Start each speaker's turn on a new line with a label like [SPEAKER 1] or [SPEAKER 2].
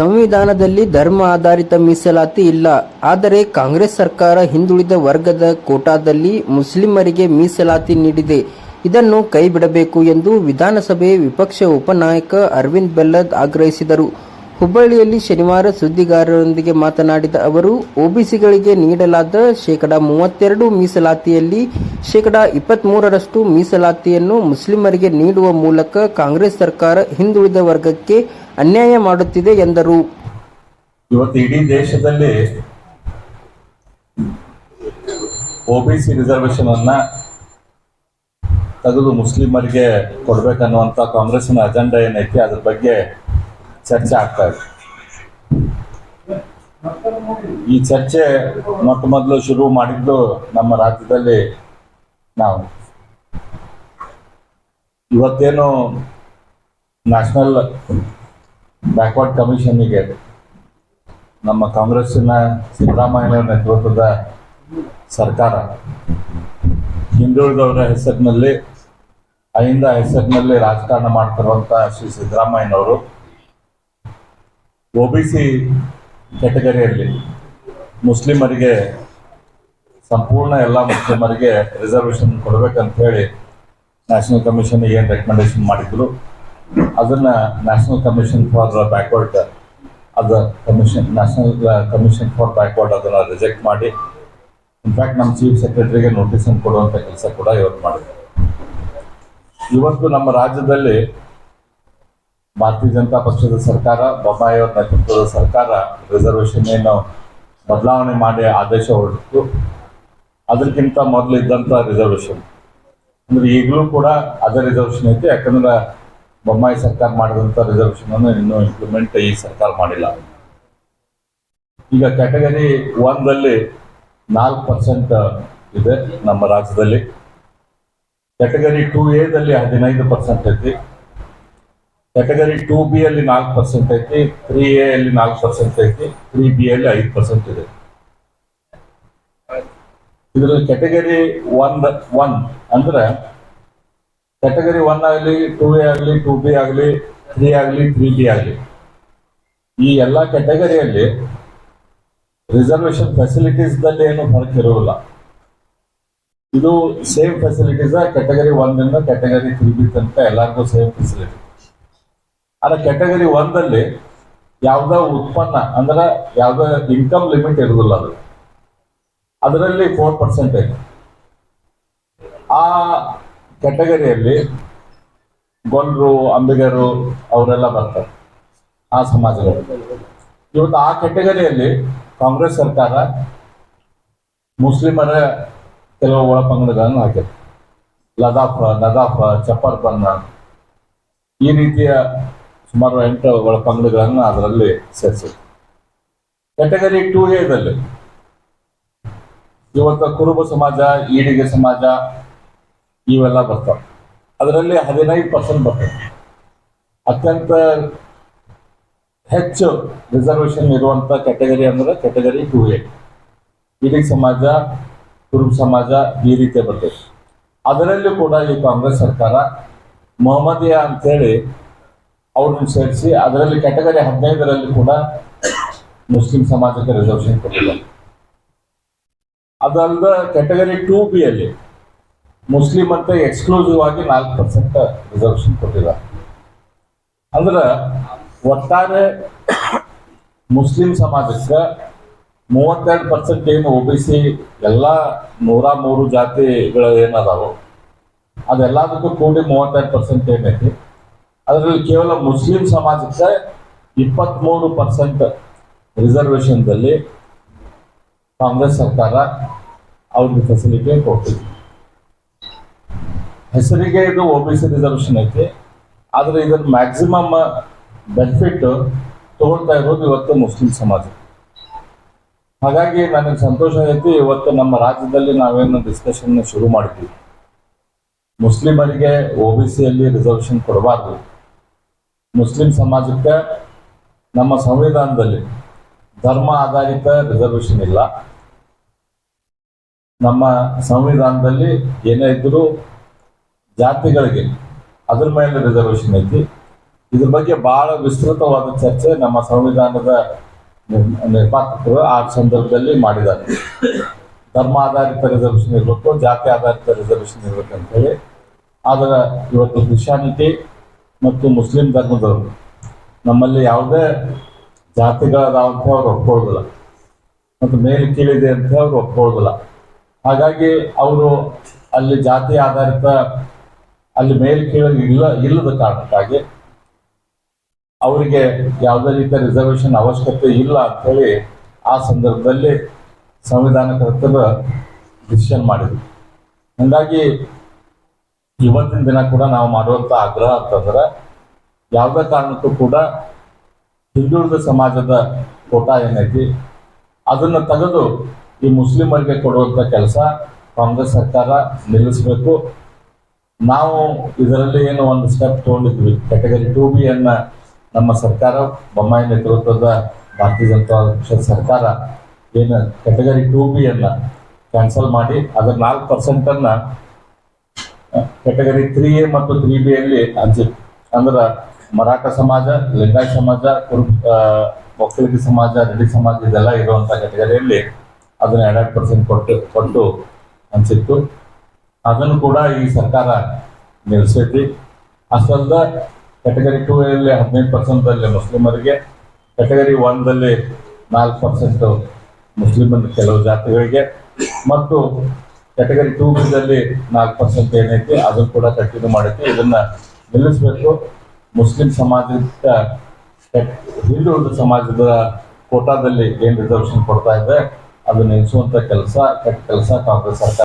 [SPEAKER 1] ಸಂವಿಧಾನದಲ್ಲಿ ಧರ್ಮ ಆಧಾರಿತ ಮೀಸಲಾತಿ ಇಲ್ಲ. ಆದರೆ ಕಾಂಗ್ರೆಸ್ ಸರ್ಕಾರ ಹಿಂದುಳಿದ ವರ್ಗದ ಕೋಟಾದಲ್ಲಿ ಮುಸ್ಲಿಮರಿಗೆ ಮೀಸಲಾತಿ ನೀಡಿದೆ. ಇದನ್ನು ಕೈಬಿಡಬೇಕು ಎಂದು ವಿಧಾನಸಭೆ ವಿಪಕ್ಷ ಉಪನಾಯಕ ಅರವಿಂದ್ ಬೆಲ್ಲದ್ ಆಗ್ರಹಿಸಿದರು. ಹುಬ್ಬಳ್ಳಿಯಲ್ಲಿ ಶನಿವಾರ ಸುದ್ದಿಗಾರರೊಂದಿಗೆ ಮಾತನಾಡಿದ ಅವರು, ಒಬಿಸಿಗಳಿಗೆ ನೀಡಲಾದ ಶೇಕಡಾ ಮೂವತ್ತೆರಡು ಮೀಸಲಾತಿಯಲ್ಲಿ ಶೇಕಡಾ ಇಪ್ಪತ್ಮೂರರಷ್ಟು ಮೀಸಲಾತಿಯನ್ನು ಮುಸ್ಲಿಮರಿಗೆ ನೀಡುವ ಮೂಲಕ ಕಾಂಗ್ರೆಸ್ ಸರ್ಕಾರ ಹಿಂದುಳಿದ ವರ್ಗಕ್ಕೆ ಅನ್ಯಾಯ ಮಾಡುತ್ತಿದೆ ಎಂದರು.
[SPEAKER 2] ಇವತ್ತು ಇಡೀ ದೇಶದಲ್ಲಿ ಒಬಿಸಿ ರಿಸರ್ವೇಶನ್ ಅನ್ನ ತೆಗೆದು ಮುಸ್ಲಿಮರಿಗೆ ಕೊಡ್ಬೇಕನ್ನುವಂತ ಕಾಂಗ್ರೆಸ್ನ ಅಜೆಂಡಾ ಏನೈತಿ, ಅದ್ರ ಬಗ್ಗೆ ಚರ್ಚೆ ಆಗ್ತಾ ಇದೆ. ಈ ಚರ್ಚೆ ಮೊಟ್ಟ ಮೊದಲು ಶುರು ಮಾಡಿದ್ದು ನಮ್ಮ ರಾಜ್ಯದಲ್ಲಿ ನಾವು. ಇವತ್ತೇನು ನ್ಯಾಷನಲ್ ಬ್ಯಾಕ್ವರ್ಡ್ ಕಮಿಷನ್ನಿಗೆ ನಮ್ಮ ಕಾಂಗ್ರೆಸ್ಸಿನ ಸಿದ್ದರಾಮಯ್ಯ ನೇತೃತ್ವದ ಸರ್ಕಾರ. ಹಿಂದುಳಿದವರ ಹೆಸರಿನಲ್ಲಿ ಅಹಿಂದ ಹೆಸರಿನಲ್ಲಿ ರಾಜಕಾರಣ ಮಾಡ್ತಿರುವಂತಹ ಶ್ರೀ ಸಿದ್ದರಾಮಯ್ಯನವರು ಒಬಿಸಿ ಕೆಟಗರಿಯಲ್ಲಿ ಮುಸ್ಲಿಮರಿಗೆ ಸಂಪೂರ್ಣ ಎಲ್ಲ ಮುಸ್ಲಿಮರಿಗೆ ರಿಸರ್ವೇಷನ್ ಕೊಡಬೇಕಂತ ಹೇಳಿ ನ್ಯಾಷನಲ್ ಕಮಿಷನ್ ಏನು ರೆಕಮೆಂಡೇಶನ್ ಮಾಡಿದ್ರು? ಅದನ್ನ ನ್ಯಾಷನಲ್ ಕಮಿಷನ್ ಫಾರ್ ಬ್ಯಾಕ್ವರ್ಡ್ ಅದ commission national commission for backward ಅದನ್ನ ರಿಜೆಕ್ಟ್ ಮಾಡಿ. ಇನ್ಫ್ಯಾಕ್ಟ್ ನಮ್ಮ ಚೀಫ್ ಸೆಕ್ರೆಟರಿಗೆ ನೋಟಿಸ್ ಅನ್ನು ಕೊಡುವಂತ ಕೆಲಸ ಕೂಡ ಇವತ್ತು ಮಾಡಿದ್ದಾರೆ ಇವತ್ತು ನಮ್ಮ ರಾಜ್ಯದಲ್ಲಿ ಭಾರತೀಯ ಜನತಾ ಪಕ್ಷದ ಸರ್ಕಾರ, ಬೊಮ್ಮಾಯಿ ಅವರ ನೇತೃತ್ವದ ಸರ್ಕಾರ ರಿಸರ್ವೇಷನ್ ಏನು ಬದಲಾವಣೆ ಮಾಡಿ ಆದೇಶ ಹೊರಡಿತ್ತು ಅದಕ್ಕಿಂತ ಮೊದಲು ಇದ್ದಂತ ರಿಸರ್ವೇಷನ್ ಅಂದ್ರೆ ಈಗಲೂ ಕೂಡ ಅದೇ ರಿಸರ್ವೇಷನ್ ಐತಿ, ಯಾಕಂದ್ರೆ ಬೊಮ್ಮಾಯಿ ಸರ್ಕಾರ ಮಾಡಿದಂತ ರಿಸರ್ವೇಶನ್ ಅನ್ನು ಇನ್ನೂ ಇಂಪ್ಲಿಮೆಂಟ್ ಈ ಸರ್ಕಾರ ಮಾಡಿಲ್ಲ. ಈಗ ಕ್ಯಾಟಗರಿ ಒಂದಲ್ಲಿ ನಾಲ್ಕು ಪರ್ಸೆಂಟ್ ಇದೆ ನಮ್ಮ ರಾಜ್ಯದಲ್ಲಿ. ಕ್ಯಾಟಗರಿ ಟೂ ಎದಲ್ಲಿ ಹದಿನೈದು ಪರ್ಸೆಂಟ್ ಐತಿ. ಕ್ಯಾಟಗರಿ ಟೂ ಬಿ ಅಲ್ಲಿ ನಾಲ್ಕು ಪರ್ಸೆಂಟ್ ಐತಿ. ತ್ರೀ ಎ ಅಲ್ಲಿ ನಾಲ್ಕು ಪರ್ಸೆಂಟ್ ಐತಿ. ತ್ರೀ ಬಿ ಅಲ್ಲಿ ಐದು ಪರ್ಸೆಂಟ್ ಇದೆ. ಇದರಲ್ಲಿ ಕ್ಯಾಟಗರಿ ಒನ್ ಒನ್ ಅಂದ್ರೆ ಕ್ಯಾಟಗರಿ ಒನ್ ಆಗಲಿ ಟೂ ಎ ಆಗಲಿ ಟೂ ಬಿ ಆಗಲಿ ತ್ರೀ ಆಗಲಿ ತ್ರೀ ಬಿ ಆಗಲಿ. ಈ ಎಲ್ಲ ಕ್ಯಾಟಗರಿಯಲ್ಲಿ ರಿಸರ್ವೇಶನ್ ಫೆಸಿಲಿಟೀಸ್ ದಲ್ಲಿ ಏನು ಫರಕ್ ಇರೋಲ್ಲ ಇದು ಸೇಮ್ ಫೆಸಿಲಿಟೀಸ್ ಕ್ಯಾಟಗರಿ ಇಂದ ಕ್ಯಾಟಗರಿ ತ್ರೀ ಬಿ ತನಕ ಎಲ್ಲರಿಗೂ ಸೇಮ್ ಫೆಸಿಲಿಟಿ ಆದ್ರೆ ಕ್ಯಾಟಗರಿ ಒಂದಲ್ಲಿ ಯಾವ್ದೋ ಉತ್ಪನ್ನ, ಅಂದ್ರೆ ಯಾವ್ದೋ ಇನ್ಕಮ್ ಲಿಮಿಟ್ ಇರೋದಿಲ್ಲ ಅದು. ಅದರಲ್ಲಿ ಫೋರ್ ಪರ್ಸೆಂಟ್ ಐತೆ. ಆ ಕ್ಯಾಟಗರಿಯಲ್ಲಿ ಗೊಂಡ್ರು, ಅಂಬಿಗರು ಅವರೆಲ್ಲ ಬರ್ತಾರೆ, ಆ ಸಮಾಜದಲ್ಲಿ ಇವತ್ತು ಆ ಕೆಟಗರಿಯಲ್ಲಿ ಕಾಂಗ್ರೆಸ್ ಸರ್ಕಾರ ಮುಸ್ಲಿಮರ ಕೆಲವು ಒಳಪಂಗಡಗಳನ್ನು ಹಾಕಿದೆ. ಲದಾಫ ನದಾಫ ಚಪ್ಪರ್ ಬನ್ನ ಈ ರೀತಿಯ ಸುಮಾರು ಎಂಟು ಒಳಪಂಗಡಗಳನ್ನು ಅದರಲ್ಲಿ ಸೇರಿಸಿದೆ. ಕೆಟಗರಿ ಟೂ ಎದಲ್ಲಿ ಇವತ್ತು ಕುರುಬ ಸಮಾಜ, ಈಡಿಗೆ ಸಮಾಜ ಇವೆಲ್ಲ ಬರ್ತವೆ. ಅದರಲ್ಲಿ ಹದಿನೈದು ಪರ್ಸೆಂಟ್ ಬರ್ತವೆ ಅತ್ಯಂತ ಹೆಚ್ಚು ರಿಸರ್ವೇಷನ್ ಇರುವಂತ ಕ್ಯಾಟಗರಿ ಅಂದ್ರೆ ಕ್ಯಾಟಗರಿ ಟು ಎ ಇಡಿ ಸಮಾಜ, ಕುರುಬ ಸಮಾಜ ಈ ರೀತಿ ಬರ್ತದೆ. ಅದರಲ್ಲೂ ಕೂಡ ಈ ಕಾಂಗ್ರೆಸ್ ಸರ್ಕಾರ ಮೊಹಮ್ಮದಿಯಾ ಅಂತೇಳಿ ಅವ್ರನ್ನ ಸೇರಿಸಿ ಅದರಲ್ಲಿ ಕ್ಯಾಟಗರಿ ಹದಿನೈದರಲ್ಲಿ ಕೂಡ ಮುಸ್ಲಿಂ ಸಮಾಜಕ್ಕೆ ರಿಸರ್ವೇಷನ್ ಕೊಟ್ಟಿಲ್ಲ ಅದಲ್ಲದ ಕ್ಯಾಟಗರಿ ಟೂ ಬಿ ಅಲ್ಲಿ ಮುಸ್ಲಿಂ ಅಂತ ಎಕ್ಸ್ಕ್ಲೂಸಿವ್ ಆಗಿ ನಾಲ್ಕು ಪರ್ಸೆಂಟ್ ರಿಸರ್ವೇಶನ್ ಕೊಟ್ಟಿದ್ದಾರೆ. ಅಂದ್ರೆ ಒಟ್ಟಾರೆ ಮುಸ್ಲಿಂ ಸಮಾಜಕ್ಕೆ ಮೂವತ್ತೆರಡು ಪರ್ಸೆಂಟ್ ಏನು ಒ ಬಿ ಸಿ ಎಲ್ಲ ನೂರ ಮೂರು ಜಾತಿಗಳ ಏನದಾವು, ಅದೆಲ್ಲದಕ್ಕೂ ಕೂಡಿ ಮೂವತ್ತೆರಡು ಪರ್ಸೆಂಟ್ ಏನೈತಿ. ಅದರಲ್ಲಿ ಕೇವಲ ಮುಸ್ಲಿಂ ಸಮಾಜಕ್ಕೆ ಇಪ್ಪತ್ತ್ಮೂರು ಪರ್ಸೆಂಟ್ ರಿಸರ್ವೇಶನ್ದಲ್ಲಿ ಕಾಂಗ್ರೆಸ್ ಸರ್ಕಾರ ಅವ್ರಿಗೆ ಫೆಸಿಲಿಟಿ ಕೊಡ್ತಿದೆ ಹೆಸರಿಗೆ ಇದು ಒ ಬಿ ಸಿ ರಿಸರ್ವೇಶನ್ ಐತಿ. ಆದ್ರೆ ಇದರ ಮ್ಯಾಕ್ಸಿಮಮ್ ಬೆನಿಫಿಟ್ ತಗೊಳ್ತಾ ಇರೋದು ಇವತ್ತು ಮುಸ್ಲಿಂ ಸಮಾಜ. ಹಾಗಾಗಿ ನನಗೆ ಸಂತೋಷ ಐತಿ ಇವತ್ತು ನಮ್ಮ ರಾಜ್ಯದಲ್ಲಿ ನಾವೇನು ಡಿಸ್ಕಷನ್ ಶುರು ಮಾಡಿದ್ವಿ. ಮುಸ್ಲಿಮರಿಗೆ ಒ ಬಿ ಸಿಯಲ್ಲಿ ರಿಸರ್ವೇಶನ್ ಕೊಡಬಾರ್ದು. ಮುಸ್ಲಿಂ ಸಮಾಜಕ್ಕೆ ನಮ್ಮ ಸಂವಿಧಾನದಲ್ಲಿ ಧರ್ಮ ಆಧಾರಿತ ರಿಸರ್ವೇಶನ್ ಇಲ್ಲ. ನಮ್ಮ ಸಂವಿಧಾನದಲ್ಲಿ ಏನೇ ಇದ್ರೂ ಜಾತಿಗಳಿಗೆ ಅದ್ರ ಮೇಲೆ ರಿಸರ್ವೇಶನ್ ಐತಿ. ಇದ್ರ ಬಗ್ಗೆ ಬಹಳ ವಿಸ್ತೃತವಾದ ಚರ್ಚೆ ನಮ್ಮ ಸಂವಿಧಾನದ ನಿರ್- ನಿರ್ಮಾಪಕರು ಆ ಸಂದರ್ಭದಲ್ಲಿ ಮಾಡಿದ್ದಾರೆ. ಧರ್ಮ ಆಧಾರಿತ ರಿಸರ್ವೇಶನ್ ಇರಬೇಕು, ಜಾತಿ ಆಧಾರಿತ ರಿಸರ್ವೇಶನ್ ಇರ್ಬೇಕು ಅಂತ ಹೇಳಿ ಆದ್ರೆ ಇವತ್ತು ಕ್ರಿಶಾನಿಟಿ ಮತ್ತು ಮುಸ್ಲಿಂ ಧರ್ಮದವರು ನಮ್ಮಲ್ಲಿ ಯಾವುದೇ ಜಾತಿಗಳದಾವಂತ ಅವ್ರು ಒಪ್ಕೊಳ್ಳೋದಿಲ್ಲ. ಮತ್ತು ಮೇಲೆ ಕೀಳಿದೆ ಅಂತ ಅವ್ರು ಒಪ್ಕೊಳ್ಳೋದಿಲ್ಲ. ಹಾಗಾಗಿ ಅವರು ಅಲ್ಲಿ ಜಾತಿ ಆಧಾರಿತ ಅಲ್ಲಿ ಮೇಲ್ ಕೀಳಲ್ಲಿ ಇಲ್ಲ, ಇಲ್ಲದ ಕಾರಣಕ್ಕಾಗಿ ಅವರಿಗೆ ಯಾವುದೇ ರೀತಿಯ ರಿಸರ್ವೇಶನ್ ಅವಶ್ಯಕತೆ ಇಲ್ಲ ಅಂತ ಹೇಳಿ ಆ ಸಂದರ್ಭದಲ್ಲಿ ಸಂವಿಧಾನ ಕರ್ತವ್ಯ ಡಿಸಿಷನ್ ಮಾಡಿದ್ರು. ಹಂಗಾಗಿ ಇವತ್ತಿನ ದಿನ ಕೂಡ ನಾವು ಮಾಡುವಂತ ಆಗ್ರಹ ಅಂತಂದ್ರೆ ಯಾವುದೇ ಕಾರಣಕ್ಕೂ ಕೂಡ ಹಿಂದುಳಿದ ಸಮಾಜದ ಕೋಟ ಏನೈತಿ, ಅದನ್ನ ತೆಗೆದು ಈ ಮುಸ್ಲಿಮರಿಗೆ ಕೊಡುವಂತ ಕೆಲಸ ಕಾಂಗ್ರೆಸ್ ಸರ್ಕಾರ ನಿಲ್ಲಿಸಬೇಕು. ನಾವು ಇದರಲ್ಲಿ ಏನು ಒಂದು ಸ್ಟೆಪ್ ತಗೊಂಡಿದ್ವಿ. ಕ್ಯಾಟಗರಿ ಟು ಬಿ ಅನ್ನ ನಮ್ಮ ಸರ್ಕಾರ, ಬೊಮ್ಮಾಯಿ ನೇತೃತ್ವದ ಭಾರತೀಯ ಜನತಾ ಪಕ್ಷದ ಸರ್ಕಾರ ಏನು ಕ್ಯಾಟಗರಿ ಟು ಬಿ ಅನ್ನ ಕ್ಯಾನ್ಸಲ್ ಮಾಡಿ, ಅದರ ನಾಲ್ಕು ಪರ್ಸೆಂಟ್ ಅನ್ನ ಕ್ಯಾಟಗರಿ ತ್ರೀ ಎ ಮತ್ತು ತ್ರೀ ಬಿ ಅಲ್ಲಿ ಹಂಚಿ. ಅಂದ್ರೆ ಮರಾಠ ಸಮಾಜ ಲಿಂಗಾಯ ಸಮಾಜ, ಕುರು ಒಕ್ಕಲಿಗ ಸಮಾಜ ರೆಡ್ಡಿ ಸಮಾಜ ಇದೆಲ್ಲ ಇರುವಂತ ಕ್ಯಾಟಗರಿಯಲ್ಲಿ ಅದನ್ನ ಎರಡೆರಡು ಪರ್ಸೆಂಟ್ ಕೊಟ್ಟು ಕೊಟ್ಟು ಹಂಚಿತ್ತು. ಅದನ್ನು ಕೂಡ ಈ ಸರ್ಕಾರ ನಿಲ್ಲಿಸೈತಿ ಅಷ್ಟಲ್ದ ಕ್ಯಾಟಗರಿ ಟೂ ಅಲ್ಲಿ ಹದಿನೈದು ಪರ್ಸೆಂಟ್ ಅಲ್ಲಿ ಮುಸ್ಲಿಮರಿಗೆ ಕ್ಯಾಟಗರಿ ಒನ್ದಲ್ಲಿ ನಾಲ್ಕು ಪರ್ಸೆಂಟ್ ಮುಸ್ಲಿಮರ ಕೆಲವು ಜಾತಿಗಳಿಗೆ, ಮತ್ತು ಕ್ಯಾಟಗರಿ ಟೂ ಬಿದಲ್ಲಿ ನಾಲ್ಕು ಪರ್ಸೆಂಟ್ ಏನೈತಿ, ಅದನ್ನು ಕೂಡ ಕಂಟಿನ್ಯೂ ಮಾಡೈತಿ ಇದನ್ನ ನಿಲ್ಲಿಸಬೇಕು. ಮುಸ್ಲಿಂ ಸಮಾಜದ ಹಿಂದುಳಿದ ಸಮಾಜದ ಕೋಟಾದಲ್ಲಿ ಏನ್ ರಿಸರ್ವೇಶನ್ ಕೊಡ್ತಾ ಇದೆ ಅದನ್ನ ನಿಲ್ಲಿಸುವಂತ ಕೆಲಸ ಕೆಲಸ ಕಾಂಗ್ರೆಸ್ ಸರ್ಕಾರ